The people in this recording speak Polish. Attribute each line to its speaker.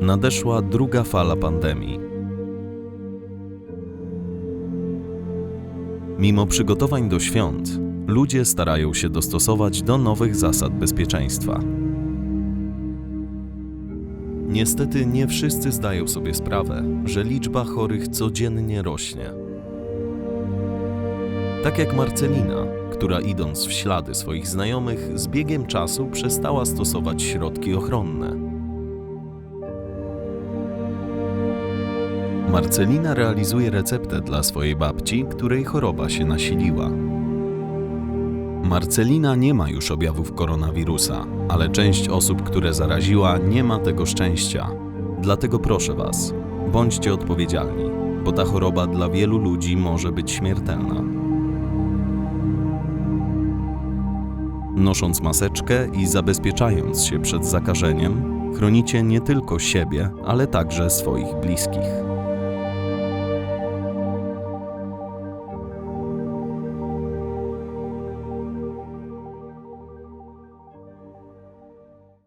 Speaker 1: Nadeszła druga fala pandemii. Mimo przygotowań do świąt, ludzie starają się dostosować do nowych zasad bezpieczeństwa. Niestety nie wszyscy zdają sobie sprawę, że liczba chorych codziennie rośnie. Tak jak Marcelina, która idąc w ślady swoich znajomych, z biegiem czasu przestała stosować środki ochronne. Marcelina realizuje receptę dla swojej babci, której choroba się nasiliła. Marcelina nie ma już objawów koronawirusa, ale część osób, które zaraziła, nie ma tego szczęścia. Dlatego proszę Was, bądźcie odpowiedzialni, bo ta choroba dla wielu ludzi może być śmiertelna. Nosząc maseczkę i zabezpieczając się przed zakażeniem, chronicie nie tylko siebie, ale także swoich bliskich.